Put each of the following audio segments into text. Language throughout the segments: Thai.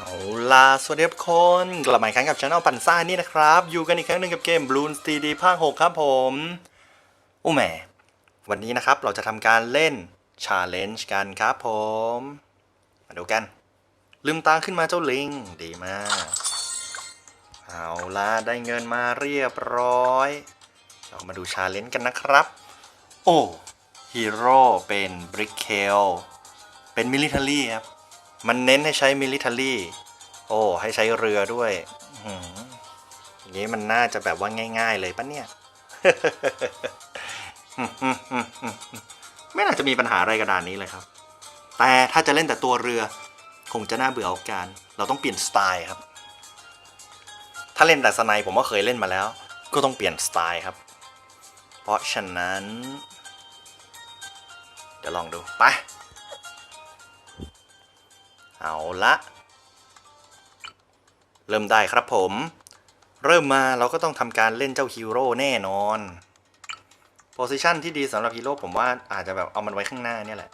เอาล่ะสวัสดีทุกคนกลับมาอีกครั้งกับช anel ปันซ่านี่นะครับ อยู่กันอีกครั้งหนึ่งกับเกม Bloons 3D ภาค 6 ครับผมอู้แหม วันนี้นะครับเราจะทำการเล่น Challenge กันครับผม มาดูกัน ลืมตาขึ้นมาเจ้าลิง ดีมาก เอาล่ะได้เงินมาเรียบร้อย เรามาดู Challenge กันนะครับ โอ้ฮีโร่เป็นบริกเคลเป็นมิลิเ a อรี่ครับ มันเน้นให้ใช้มิลิเ a อรี่โอ้ให้ใช้เรือด้วยอื้อหืออย่างนี้มันน่าจะแบบว่าง่าย ๆ เลยปะเนี่ย ไม่น่าจะมีปัญหาอะไรกระดานนี้เลยครับ แต่ถ้าจะเล่นแต่ตัวเรือ คงจะน่าเบื่อเอาการ เราต้องเปลี่ยนสไตล์ครับ ถ้าเล่นแต่สไนผมก็เคยเล่นมาแล้ว ก็ต้องเปลี่ยนสไตล์ครับ เพราะฉะนั้น เดี๋ยวลองดู ไป เอาละ เริ่มได้ครับผม เริ่มมาเราก็ต้องทำการเล่นเจ้าฮีโร่แน่นอนโพซิชันที่ดีสำหรับฮีโร่ผมว่าอาจจะแบบเอามันไว้ข้างหน้าเนี่ยแหละ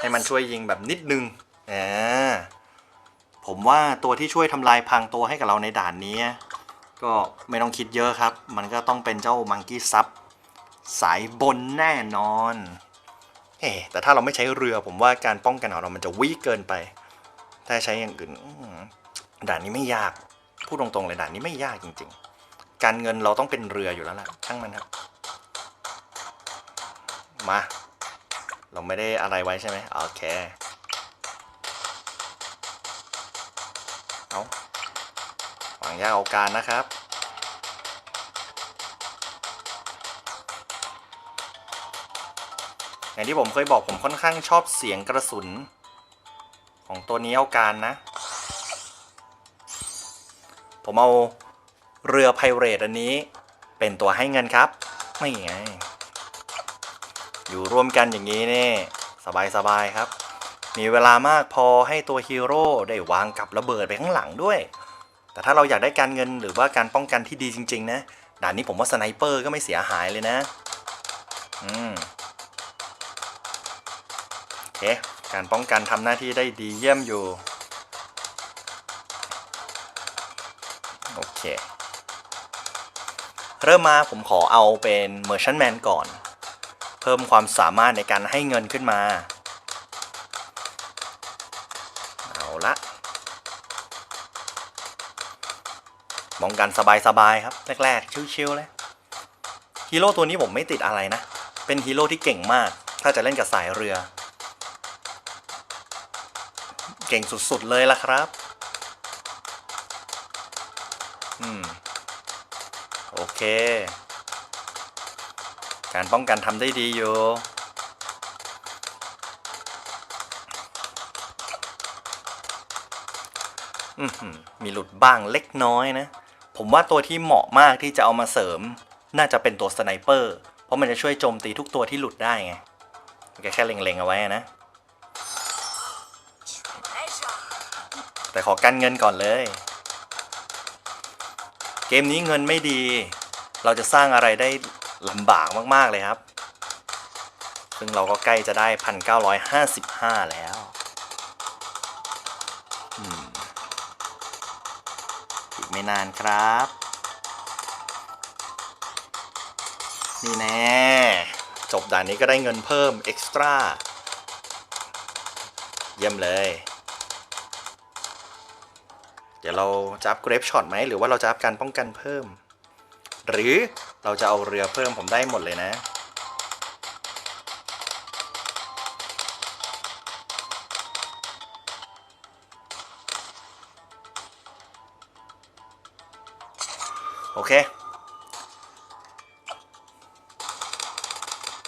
ให้มันช่วยยิงแบบนิดนึงอ่าผมว่าตัวที่ช่วยทำลายพรางตัวให้กับเราในด่านนี้ ก็ไม่ต้องคิดเยอะครับ มันก็ต้องเป็นเจ้ามังกี้ซับ สายบนแน่นอนเอ๊ะแต่ถ้าเราไม่ใช้เรือผมว่าการป้องกันของเรามันจะวิเกินไป ถ้าใช้อย่างอื่นด่านนี้ไม่ยาก พูดตรงๆเลยด่านนี้ไม่ยากจริง ๆ การเงินเราต้องเป็นเรืออยู่แล้วล่ะช่างมันครับ มา เราไม่ได้อะไรไว้ใช่ไหมโอเค เอาวางยาเอาการนะครับ อย่างที่ผมเคยบอกผมค่อนข้างชอบเสียงกระสุน ของตัวนี้เอาการนะ ผมเอาเรือไพเรตอันนี้เป็นตัวให้เงินครับ ไม่ไง อยู่ร่วมกันอย่างนี้นี่สบายๆครับ มีเวลามากพอให้ตัวฮีโร่ได้วางกับระเบิดไปข้างหลังด้วย แต่ถ้าเราอยากได้การเงินหรือว่าการป้องกันที่ดีจริง ๆ นะ ด่านนี้ผมว่าสไนเปอร์ก็ไม่เสียหายเลยนะ อืม เคการป้องกันทำหน้าที่ได้ดีเยี่ยมอยู่ โอเค เริ่มมาผมขอเอาเป็น Merchant Man ก่อน เพิ่มความสามารถในการให้เงินขึ้นมา เอาละมองกันสบายๆครับ แรกๆ ชิวๆเลยฮีโร่ตัวนี้ผมไม่ติดอะไรนะ เป็นฮีโร่ที่เก่งมาก ถ้าจะเล่นกับสายเรือ เก่งสุดๆเลยล่ะครับ อืม โอเค การป้องกันทำได้ดีอยู่อือหือมีหลุดบ้างเล็กน้อยนะ ผมว่าตัวที่เหมาะมากที่จะเอามาเสริม น่าจะเป็นตัวสไนเปอร์ เพราะมันจะช่วยโจมตีทุกตัวที่หลุดได้ไงแค่เล็งๆเอาไว้นะ แต่ขอกันเงินก่อนเลย เกมนี้เงินไม่ดี เราจะสร้างอะไรได้ลำบากมาก ๆ เลยครับ ซึ่งเราก็ใกล้จะได้ 1,955 แล้วอืมอีกไม่นานครับ นี่แน่ จบด่านนี้ก็ได้เงินเพิ่ม เอ็กซ์ตร้า เยี่ยมเลย ดี๋ยวเราจะอัพเกรฟช็อตไหมหรือว่าเราจะอัพการป้องกันเพิ่ม หรือเราจะเอาเรือเพิ่มผมได้หมดเลยนะ โอเค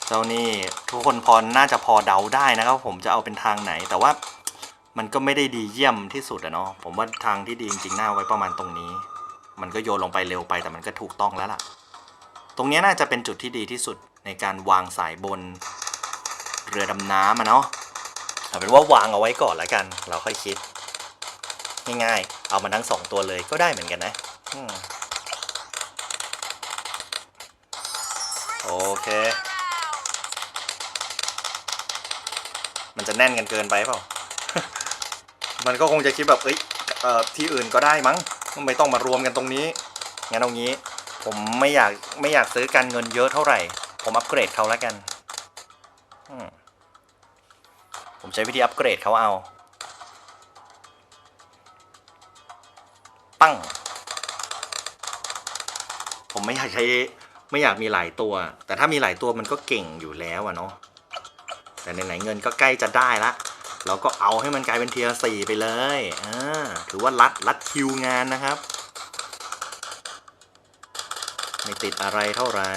เจ้านี่ทุกคนพอน่าจะพอเดาได้นะครับผมจะเอาเป็นทางไหนแต่ว่า มันก็ไม่ได้ดีเยี่ยมที่สุดอะเนาะผมว่าทางที่ดีจริงๆน่าไว้ประมาณตรงนี้ มันก็โยนลงไปเร็วไปแต่มันก็ถูกต้องแล้วล่ะ ตรงนี้น่าจะเป็นจุดที่ดีที่สุดในการวางสายบนเรือดำน้ำอะเนาะเอาเป็นว่าวางเอาไว้ก่อนละกัน เราค่อยคิด ง่ายๆ เอามาทั้งสองตัวเลยก็ได้เหมือนกันนะอโอเค มันจะแน่นกันเกินไปเปล่า มันก็คงจะคิดแบบเอ้ยเอ่อที่อื่นก็ได้มั้งไม่ต้องมารวมกันตรงนี้งั้นเอางี้ ผมไม่อยากไม่อยากซื้อการเงินเยอะเท่าไหร่ ผมอัปเกรดเขาแล้วกันผมใช้วิธีอัปเกรดเขาเอา ปั้ง ผมไม่อยากใช้ไม่อยากมีหลายตัว แต่ถ้ามีหลายตัวมันก็เก่งอยู่แล้วอะเนาะแต่ไหนๆเงินก็ใกล้จะได้ละ เราก็เอาให้มันกลายเป็นเทียร์สี่ไปเลยอ่าถือว่ารัดรัดคิวงานนะครับ ไม่ติดอะไรเท่าไหร่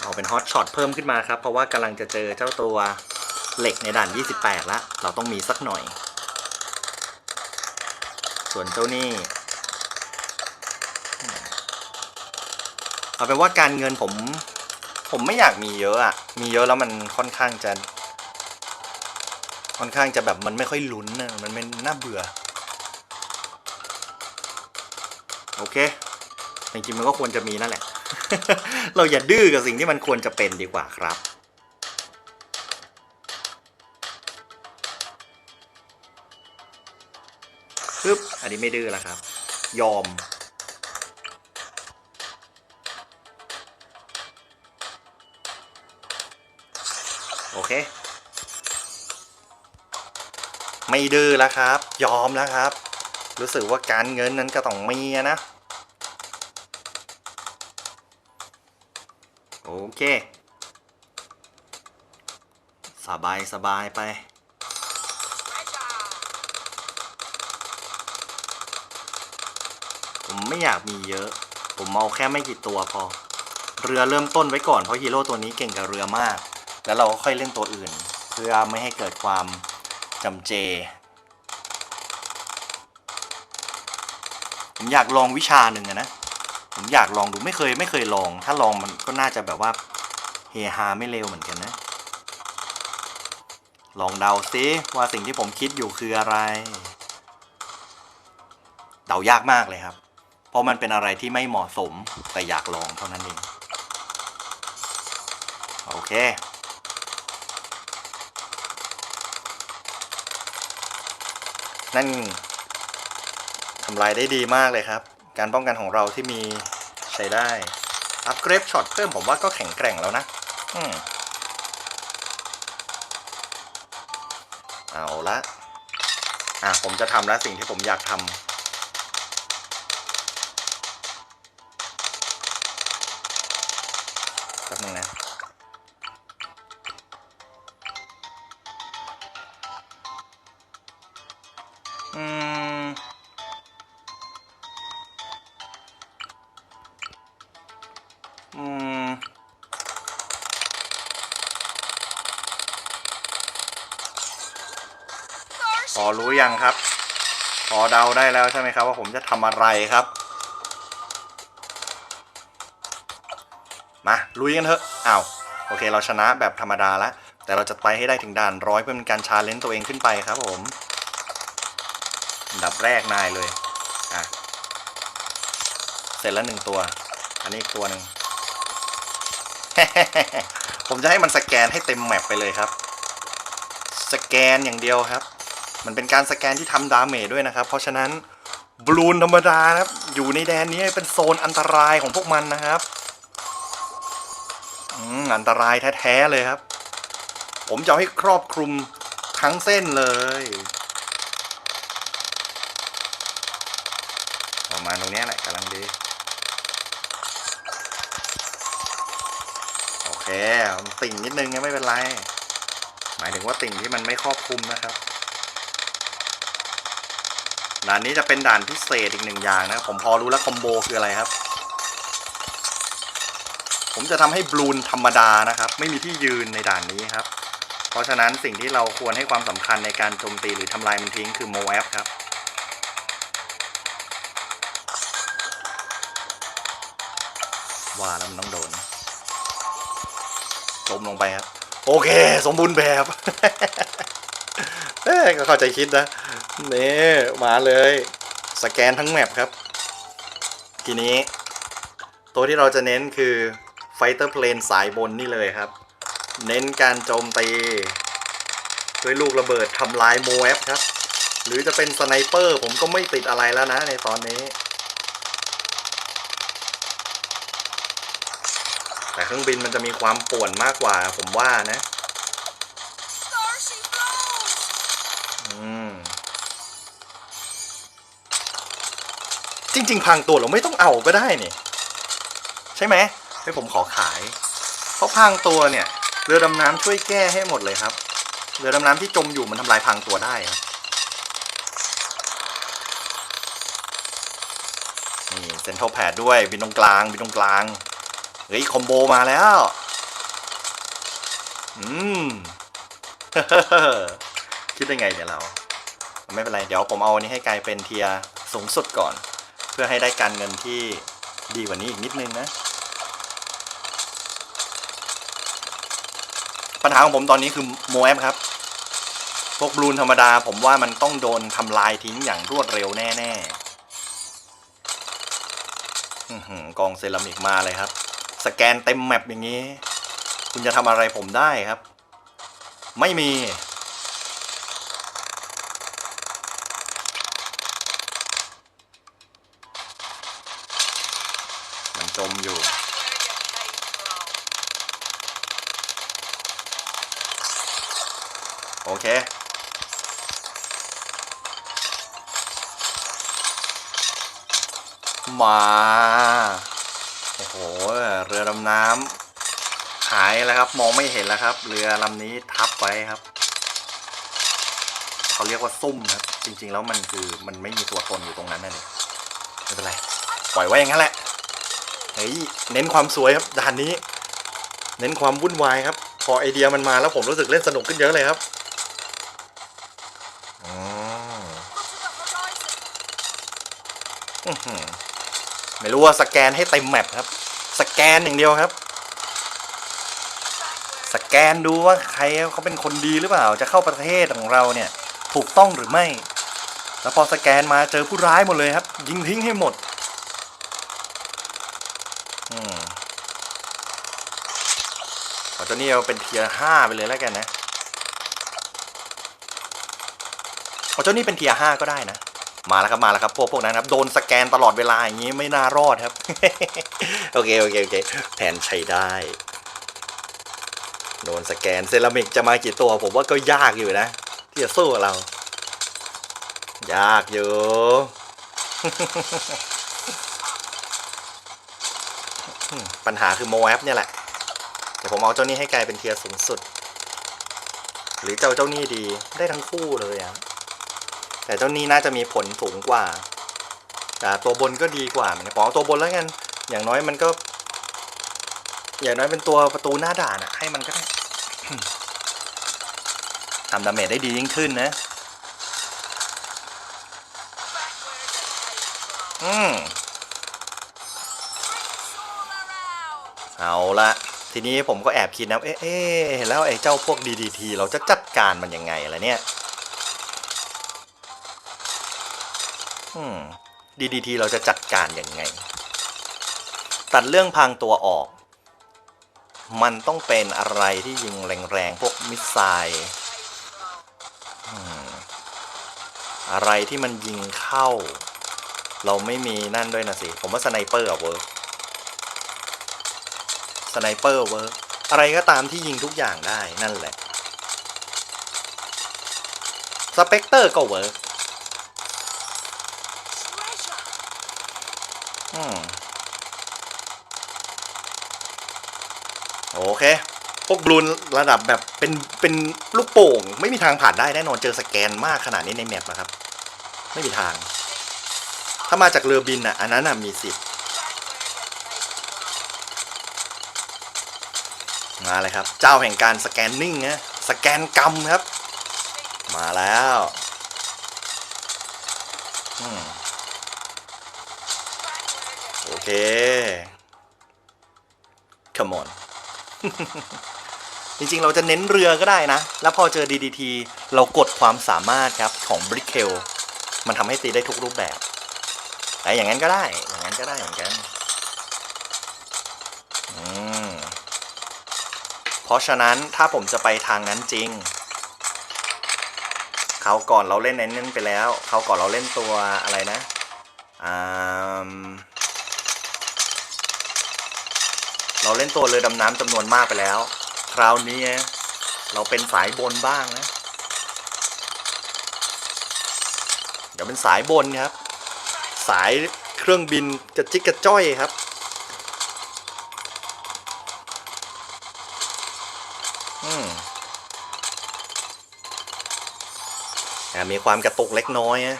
เอาเป็นฮอตช็อตเพิ่มขึ้นมาครับ เพราะว่ากำลังจะเจอเจ้าตัวเหล็กในด่าน 28ละเราต้องมีสักหน่อย ส่วนเจ้านี่เอาเป็นว่าการเงินผม ผมไม่อยากมีเยอะอะมีเยอะแล้วมันค่อนข้างจะ ค่อนข้างจะแบบมันไม่ค่อยลุ้นนะมันไม่น่าเบื่อ โอเค จริงๆมันก็ควรจะมีนั่นแหละ เราอย่าดื้อกับสิ่งที่มันควรจะเป็นดีกว่าครับปึ๊บอันนี้ไม่ดื้อแล้วครับ ยอม ไม่ดื้อแล้วครับ ยอมแล้วครับ รู้สึกว่าการเงินนั้นก็ต้องมีนะ โอเค สบายสบายไปผมไม่อยากมีเยอะ ผมเอาแค่ไม่กี่ตัวพอ เรือเริ่มต้นไว้ก่อนเพราะฮีโร่ตัวนี้เก่งกับเรือมาก แล้วเราก็ค่อยเล่นตัวอื่น เพื่อไม่ให้เกิดความ จำเจ ผมอยากลองวิชาหนึ่งอะนะ ผมอยากลองดูไม่เคยไม่เคยลอง ถ้าลองมันก็น่าจะแบบว่าเฮฮาไม่เร็วเหมือนกันนะ ลองเดาซิว่าสิ่งที่ผมคิดอยู่คืออะไร เดายากมากเลยครับ เพราะมันเป็นอะไรที่ไม่เหมาะสมแต่อยากลองเท่านั้นเอง โอเค นั่นทำลายได้ดีมากเลยครับ การป้องกันของเราที่มีใช้ได้ อัพเกรดช็อตเพิ่มผมว่าก็แข็งแกร่งแล้วนะอืมเอาละอะผมจะทำแล้วสิ่งที่ผมอยากทำ อืมพอรู้ยังครับ พอเดาได้แล้วใช่ไหมครับ ว่าผมจะทำอะไรครับ มาลุยกันเถอะอ้าวโอเค เราชนะแบบธรรมดาล้วแต่เราจะไปให้ได้ถึงด่านร้อยเพื่อเป็นการชาเลนจ์ตัวเองขึ้นไปครับผมดับแรกนายเลย อะ เสร็จแล้วหนึ่งตัว อันนี้อีกตัวหนึ่ง ผมจะให้มันสแกนให้เต็มแมปไปเลยครับ สแกนอย่างเดียวครับ มันเป็นการสแกนที่ทำดาเมจด้วยนะครับ เพราะฉะนั้นบลูนธรรมดาครับ อยู่ในแดนนี้เป็นโซนอันตรายของพวกมันนะครับอืมอันตรายแท้ๆเลยครับ ผมจะให้ครอบคลุมทั้งเส้นเลย ประมาณตรงนี้แหละกำลังดี โอ เคติ่งนิดนึงยังไม่เป็นไร หมายถึงว่าติ่งที่มันไม่ครอบคลุมนะครับ ด่านนี้จะเป็นด่านพิเศษอีกหนึ่งอย่างนะผมพอรู้แล้วคอมโบคืออะไรครับ ผมจะทำให้บลูนธรรมดานะครับ ไม่มีที่ยืนในด่านนี้ครับ เพราะฉะนั้นสิ่งที่เราควรให้ความสำคัญในการโจมตีหรือทำลายมันทิ้งคือโมแอฟครับว่าแล้วมันต้องโดน จมลงไปครับ โอเค สมบูรณ์แบบเอ้ยก็เข้าใจคิดนะนี่มาเลย สแกนทั้งแมปครับ ทีนี้ ตัวที่เราจะเน้นคือไฟเตอร์เพลนสายบนนี่เลยครับ เน้นการโจมตี ด้วยลูกระเบิดทำลายโมเอฟครับ หรือจะเป็นสไนเปอร์ผมก็ไม่ติดอะไรแล้วนะในตอนนี้ แต่เครื่องบินมันจะมีความป่วนมากกว่า ผมว่านะ อืม จริง ๆ พังตัวเราไม่ต้องเอาก็ได้นี่ ใช่ไหมให้ผมขอขาย เพราะพังตัวเนี่ย เรือดำน้ำช่วยแก้ให้หมดเลยครับ เรือดำน้ำที่จมอยู่มันทำลายพังตัวได้ครับนี่เซ็นทรัลแพดด้วยบินตรงกลางบินตรงกลาง เฮ้ยคอมโบมาแล้ว อืมคิดได้ไงเนี่ยเรา ไม่เป็นไร เดี๋ยวผมเอาอันนี้ให้กลายเป็นเทียสูงสุดก่อน เพื่อให้ได้การเงินที่ดีกว่านี้อีกนิดนึงนะ ปัญหาของผมตอนนี้คือโมแอฟครับ พวกบลูนธรรมดาผมว่ามันต้องโดนทำลายทิ้งอย่างรวดเร็วแน่ๆอื้อหือกองเซรามิกมาเลยครับ สแกนเต็มแมปอย่างนี้ คุณจะทำอะไรผมได้ครับ ไม่มี มันจมอยู่ โอเคมา โอ้โหเรือดำน้ำหายแล้วครับ มองไม่เห็นแล้วครับ เรือลำนี้ทับไว้ครับเขาเรียกว่าซุ่มครับ จริง ๆ แล้วมันคือมันไม่มีตัวตนอยู่ตรงนั้นนั่นเองไม่เป็นไรปล่อยไว้อย่างนั้นแหละเฮ้ยเน้นความสวยครับด่านนี้ เน้นความวุ่นวายครับ พอไอเดียมันมาแล้วผมรู้สึกเล่นสนุกขึ้นเยอะเลยครับอืม Look to the horizon! อื้อหือไม่รู้ว่าสแกนให้เต็มแมปครับ สแกนอย่างเดียวครับ สแกนดูว่าใครเขาเป็นคนดีหรือเปล่า จะเข้าประเทศของเราเนี่ย ถูกต้องหรือไม่ แล้วพอสแกนมาเจอผู้ร้ายหมดเลยครับ ยิงทิ้งให้หมดอืมขอเจ้านี่เอาเป็นเทียร์ห้าไปเลยแล้วกันนะเอาเจ้านี่เป็นเทียร์ห้าก็ได้นะ มาแล้วครับมาแล้วครับพวกพวกนั้นครับโดนสแกนตลอดเวลาอย่างนี้ไม่น่ารอดครับ โอเคโอเคโอเคแผนใช้ได้โดนสแกนเซรามิกจะมากี่ตัวผมว่าก็ยากอยู่นะ ที่จะสู้กับเรา ยากอยู่ปัญหาคือโมแอปเนี่ยแหละเดี๋ยวผมเอาเจ้านี้ให้กลายเป็นเทียร์สูงสุด หรือเจ้าเจ้านี่ดีได้ทั้งคู่เลยอะ แต่เจ้านี้น่าจะมีผลสูงกว่า แต่ตัวบนก็ดีกว่ามันผมเอาตัวบนแล้วกัน อย่างน้อยมันก็ อย่างน้อยเป็นตัวประตูหน้าด่านอะให้มันก็ได้ทำดาเมจได้ดียิ่งขึ้นนะ อืม เอาละทีนี้ผมก็แอบคิดนะ เอ๊ะเอ๊ะแล้วไอ้เจ้าพวก DDT เราจะจัดการมันยังไงล่ะเนี่ย DDT เราจะจัดการยังไง ตัดเรื่องพังตัวออก มันต้องเป็นอะไรที่ยิงแรงๆ พวกมิสไซล์อะไรที่มันยิงเข้า เราไม่มีนั่นด้วยนะสิ ผมว่าสไนเปอร์เวิร์กสไนเปอร์เวิร์กอะไรก็ตามที่ยิงทุกอย่างได้นั่นแหละ สเปกเตอร์ก็เวิร์ก อืมโอเค พวกบลูนระดับแบบเป็นเป็นลูกโป่ง ไม่มีทางผ่านได้แน่นอนเจอสแกนมากขนาดนี้ในแมปนะครับ ไม่มีทาง ถ้ามาจากเรือบินอะ อันนั้นอะมีสิทธิ์มาเลยครับ เจ้าแห่งการสแกนนิ่งนะสแกนกรรมครับ มาแล้ว อืม come on จริงๆ เราจะเน้นเรือก็ได้นะ แล้วพอเจอ DDT เรากดความสามารถครับของ Brick k e l มันทำให้ตีได้ทุกรูปแบบ แต่อย่างนั้นก็ได้ อย่างนั้นก็ได้เหมือนกันอืมผราะฉะนั้นถ้าผมจะไปทางนั้นจริง เขาก่อนเราเล่นไอ้นั่นไปแล้ว เขาก่อนเราเล่นตัวอะไรนะอ่า เราเล่นตัวเรือดำน้ำจำนวนมากไปแล้ว คราวนี้เราเป็นสายบนบ้างนะ เดี๋ยวเป็นสายบนครับ สายเครื่องบินกระจิกกระจ้อยครับ อืมแต่มีความกระตุกเล็กน้อยนะ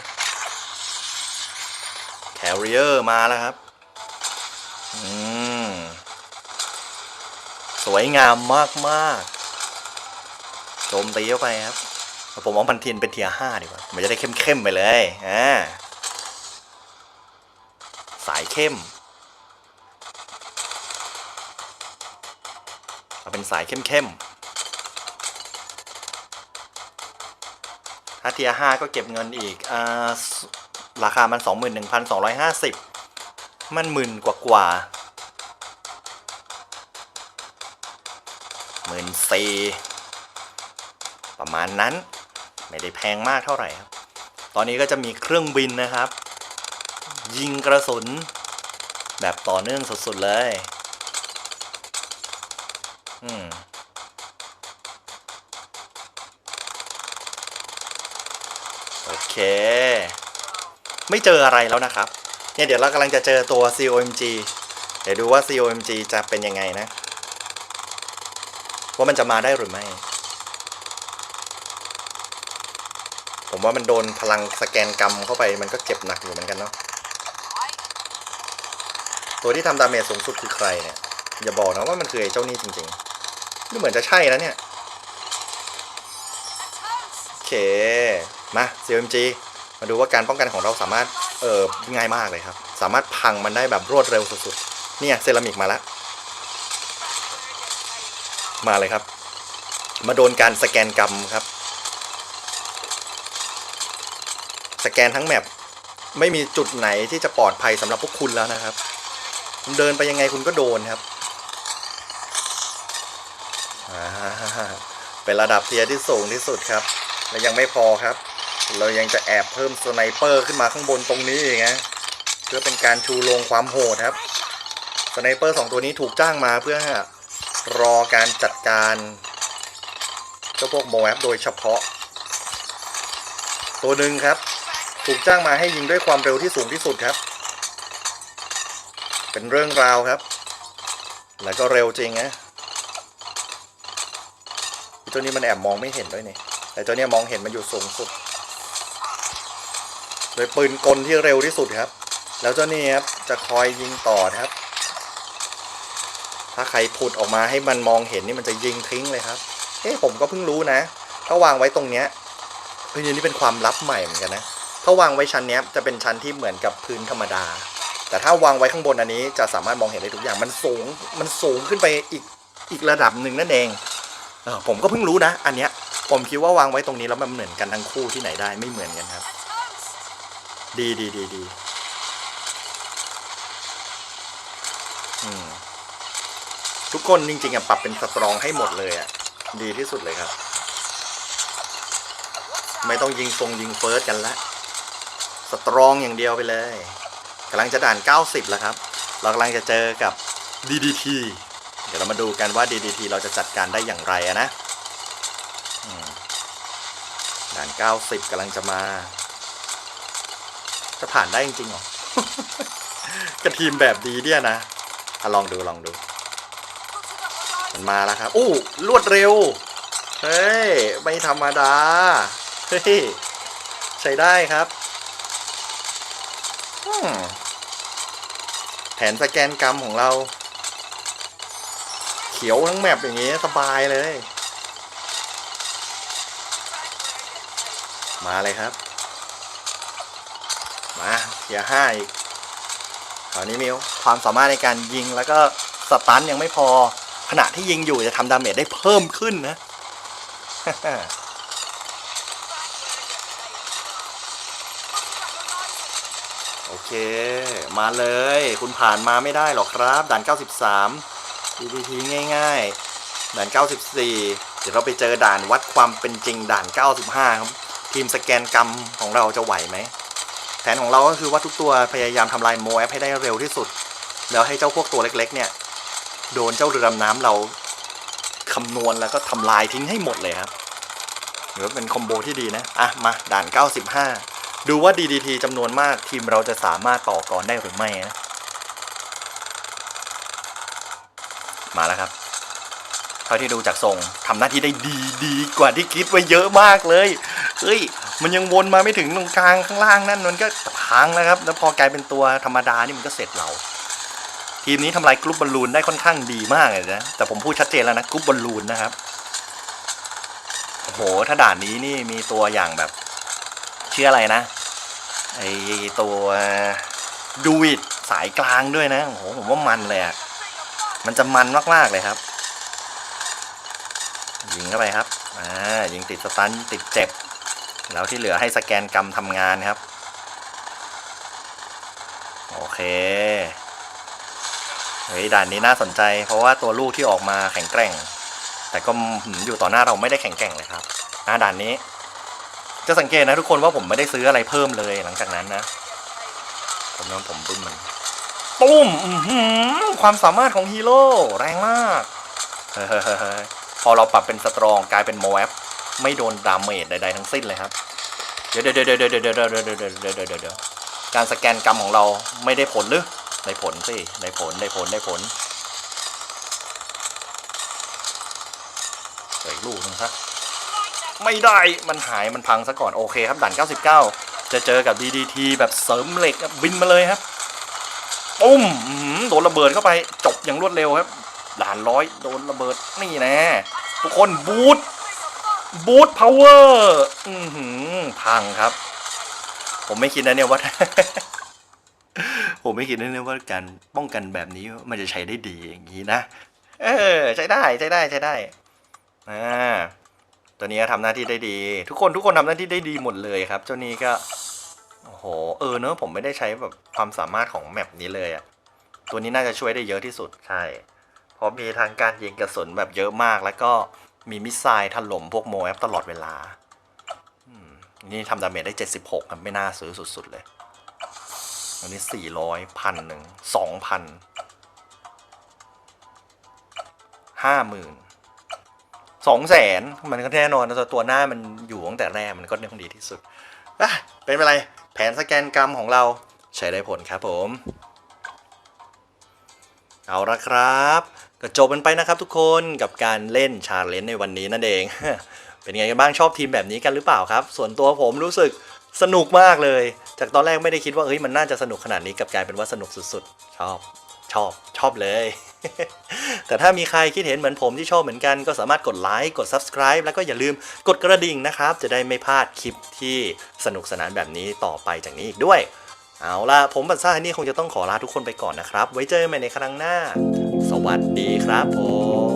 แคริเออร์มาแล้วครับ อืม สวยงามมากมากๆโจมตีเข้าไปครับ ผมเอาพันทินเป็นเทียห้าดีกว่ามันจะได้เข้มๆไปเลยอ่าสายเข้มเอาเป็นสายเข้มๆถ้าเทียห้าก็เก็บเงินอีกอ่าราคามัน 21,250 มันหมื่นกว่ากว่า หมื่นสี่ประมาณนั้นไม่ได้แพงมากเท่าไหร่ครับ ตอนนี้ก็จะมีเครื่องบินนะครับ ยิงกระสุน แบบต่อเนื่องสุดๆเลยอืมโอเค ไม่เจออะไรแล้วนะครับ เนี่ยเดี๋ยวเรากำลังจะเจอตัว COMG เดี๋ยวดูว่า COMG จะเป็นยังไงนะ ว่ามันจะมาได้หรือไม่ ผมว่ามันโดนพลังสแกนกรรมเข้าไปมันก็เจ็บหนักอยู่เหมือนกันเนาะตัวที่ทำดาเมจสูงสุดคือใครเนี่ย อย่าบอกนะว่ามันคือไอ้เจ้านี่จริงๆนี่เหมือนจะใช่แล้วเนี่ย โอเค มา CMG มาดูว่าการป้องกันของเราสามารถ เออง่ายมากเลยครับ สามารถพังมันได้แบบรวดเร็วสุดๆ เนี่ยเซรามิกมาแล้ว มาเลยครับ มาโดนการสแกนกรรมครับ สแกนทั้งแมปไม่มีจุดไหนที่จะปลอดภัยสำหรับพวกคุณแล้วนะครับ คุณเดินไปยังไงคุณก็โดนครับเป็นระดับเทียที่สูงที่สุดครับและยังไม่พอครับ เรายังจะแอบเพิ่มสไนเปอร์ขึ้นมาข้างบนตรงนี้อีกนะเพื่อเป็นการชูโรงความโหดครับสไนเปอร์สองตัวนี้ถูกจ้างมาเพื่อ รอการจัดการเจ้าพวกโมแอฟโดยเฉพาะ ตัวหนึ่งครับ ถูกจ้างมาให้ยิงด้วยความเร็วที่สูงที่สุดครับ เป็นเรื่องราวครับ แล้วก็เร็วจริงนะเจ้านี้มันแอบมองไม่เห็นด้วยนี่แต่เจ้าเนี้มองเห็นมันอยู่สูงสุด โดยปืนกลที่เร็วที่สุดครับ แล้วเจ้านี่ครับจะคอยยิงต่อครับ ถ้าใครผุดออกมาให้มันมองเห็นนี่มันจะยิงทิ้งเลยครับ เอ้ผมก็เพิ่งรู้นะ ถ้าวางไว้ตรงเนี้ยเฮ้ยนี่เป็นความลับใหม่เหมือนกันนะ ถ้าวางไว้ชั้นเนี้ยจะเป็นชั้นที่เหมือนกับพื้นธรรมดา แต่ถ้าวางไว้ข้างบนอันนี้จะสามารถมองเห็นได้ทุกอย่าง มันสูง มันสูงขึ้นไปอีกอีกระดับหนึ่งนั่นเองเออผมก็เพิ่งรู้นะ อันเนี้ย ผมคิดว่าวางไว้ตรงนี้แล้วมันเหมือนกันทั้งคู่ที่ไหนได้ไม่เหมือนกันครับ ดีดีดีดีอืม ทุกคนจริงๆอะปรับเป็นสตรองให้หมดเลยอะดีที่สุดเลยครับ ไม่ต้องยิงทรงยิงเฟิร์สกันละสตรองอย่างเดียวไปเลยกำลังจะด่าน 90 แล้วครับ เรากำลังจะเจอกับ DDT เดี๋ยวเรามาดูกันว่า DDT เราจะจัดการได้อย่างไรอะนะด่าน 90กำลังจะมา จะผ่านได้จริงๆหรอกับทีมแบบดีเนี่ยนะอะลองดูลองดู มันมาแล้วครับอู้รวดเร็ว เฮ้ย ไม่ธรรมดา เฮ้ย ใช้ได้ครับ แผนสแกนกรรมของเรา เขียวทั้งแมปอย่างงี้สบายเลย มาเลยครับ มาเทียห้าอีกคราวนี้มิวความสามารถในการยิงแล้วก็สตันยังไม่พอ ขณะที่ยิงอยู่จะทำดาเมจได้เพิ่มขึ้นนะ โอเค มาเลย คุณผ่านมาไม่ได้หรอกครับ ด่าน 93 DDT ง่ายด่าน 94 เดี๋ยวเราไปเจอด่านวัดความเป็นจริงด่าน 95 ครับ ทีมสแกนกรรมของเราจะไหวไหม แผนของเราก็คือว่าทุกตัวพยายามทำลายโมแอปให้ได้เร็วที่สุด แล้วให้เจ้าพวกตัวเล็ก ๆ เนี่ย โดนเจ้าเรือดำน้ำเราคำนวณแล้วก็ทำลายทิ้งให้หมดเลยครับถือว่าเป็นคอมโบที่ดีนะ อะ มาด่าน 95 ดูว่า DDT จำนวนมากทีมเราจะสามารถต่อกรได้หรือไม่นะมาแล้วครับเท่าที่ดูจากทรงทำหน้าที่ได้ดีดีกว่าที่คิดไว้เยอะมากเลยเฮ้ย มันยังวนมาไม่ถึงตรงกลางข้างล่างนั่นมันก็พังแล้วครับ แล้วพอกลายเป็นตัวธรรมดานี่มันก็เสร็จเรา ทีมนี้ทำลายกรุ๊ปบอลลูนได้ค่อนข้างดีมากเลยนะแต่ผมพูดชัดเจนแล้วนะกรุ๊ปบอลลูนนะครับโอ้โหถ้าด่านนี้นี่มีตัวอย่างแบบชื่ออะไรนะไอตัวดูอิดสายกลางด้วยนะโอ้โหผมว่ามันเลยอะมันจะมันมากๆเลยครับยิงเข้าไปครับอ่ายิงติดสตันติดเจ็บ แล้วที่เหลือให้สแกนกรรมทำงานครับ โอเค เฮ้ยด่านนี้น่าสนใจ เพราะว่าตัวลูกที่ออกมาแข็งแกร่ง แต่ก็อยู่ต่อหน้าเราไม่ได้แข็งแกร่งเลยครับหน้าด่านนี้ จะสังเกตนะทุกคนว่าผมไม่ได้ซื้ออะไรเพิ่มเลยหลังจากนั้นนะผมนอนผมบึ้มมันตุ้มความสามารถของฮีโร่แรงมากพอเราปรับเป็นสตรองกลายเป็นโมแอปไม่โดนดาเมจใดๆทั้งสิ้นเลยครับ เดี๋ยวเดี๋ยวเดี๋ยวเดี๋ยวเดี๋ยวเดี๋ยวเดี๋ยวเดี๋ยวเดี๋ยวเดี๋ยวเดี๋ยวเดี๋ยวเดี๋ยวการสแกนกรรมของเราไม่ได้ผลหรือ ได้ผลสิได้ผลได้ผลได้ผลเอีกลูกหนึงครับไม่ได้มันหายมันพังซะก่อน โอเคครับด่าน99 จะเจอกับ DDT แบบเสริมเหล็กบินมาเลยครับปุ้มโดนระเบิดเข้าไปจบอย่างรวดเร็วครับด่านร้อยโดนระเบิดนี่แน่ทุกคนบูทบูทพาวเวอร์พังครับ ผมไม่คิดนะเนี่ยว่า ผมไม่คิดนะเนี่ยว่าการป้องกันแบบนี้มันจะใช้ได้ดีอย่างนี้นะ เออ ใช้ได้ใช้ได้ใช้ได้อ่าตัวนี้ก็ทำหน้าที่ได้ดี ทุกคนทุกคนทำหน้าที่ได้ดีหมดเลยครับเจ้านี้ก็โอ้โหเออเนอะผมไม่ได้ใช้แบบความสามารถของแมปนี้เลยอะตัวนี้น่าจะช่วยได้เยอะที่สุดใช่เพราะมีทางการยิงกระสุนแบบเยอะมาก แล้วก็มีมิสไซล์ถล่มพวกโมแอฟตลอดเวลานี่ทำดาเมจได้ 76ครับไม่น่าซื้อสุด ๆ เลย อันนี้400พันหนึ่งสองพันห้าหมื่นสองแสนมันก็แน่นอนตัวหน้ามันอยู่ตั้งแต่แรกมันก็ต้องดีที่สุดอะเป็นไรแผนสแกนกรรมของเราใช้ได้ผลครับผม เอาละครับก็จบกันไปนะครับทุกคนกับการเล่นชาเลนจ์ในวันนี้นั่นเอง เป็นไงกันบ้างชอบทีมแบบนี้กันหรือเปล่าครับ ส่วนตัวผมรู้สึกสนุกมากเลย จากตอนแรกไม่ได้คิดว่าเฮ้ยมันน่าจะสนุกขนาดนี้กับกลายเป็นว่าสนุกสุดๆ ชอบชอบชอบเลย แต่ถ้ามีใครคิดเห็นเหมือนผมที่ชอบเหมือนกันก็สามารถกดไลค์กด subscribe แล้วก็อย่าลืมกดกระดิ่งนะครับ จะได้ไม่พลาดคลิปที่สนุกสนานแบบนี้ต่อไปจากนี้อีกด้วย เอาล่ะ ผมบัตซ่านี่คงจะต้องขอลาทุกคนไปก่อนนะครับ ไว้เจอกันใหม่ในครั้งหน้า สวัสดีครับผม